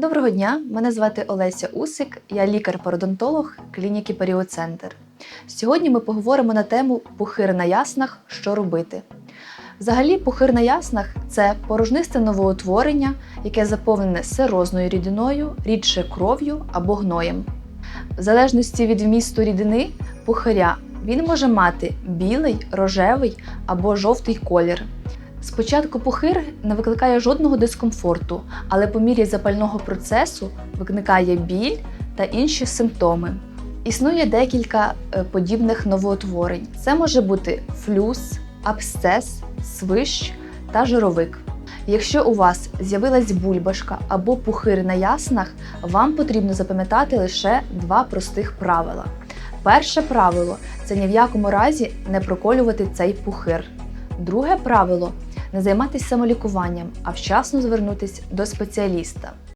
Доброго дня, мене звати Олеся Усик, я лікар-пародонтолог клініки Періоцентр. Сьогодні ми поговоримо на тему пухир на яснах, що робити. Взагалі, пухир на яснах це порожнисте новоутворення, яке заповнене сирозною рідиною, рідше кров'ю або гноєм. В залежності від вмісту рідини пухиря він може мати білий, рожевий або жовтий колір. Спочатку пухир не викликає жодного дискомфорту, але по мірі запального процесу виникає біль та інші симптоми. Існує декілька е, подібних новоутворень. Це може бути флюс, абсцес, свищ та жировик. Якщо у вас з'явилась бульбашка або пухир на яснах, вам потрібно запам'ятати лише два простих правила. Перше правило це ні в якому разі не проколювати цей пухир. Друге правило не займатися самолікуванням, а вчасно звернутися до спеціаліста.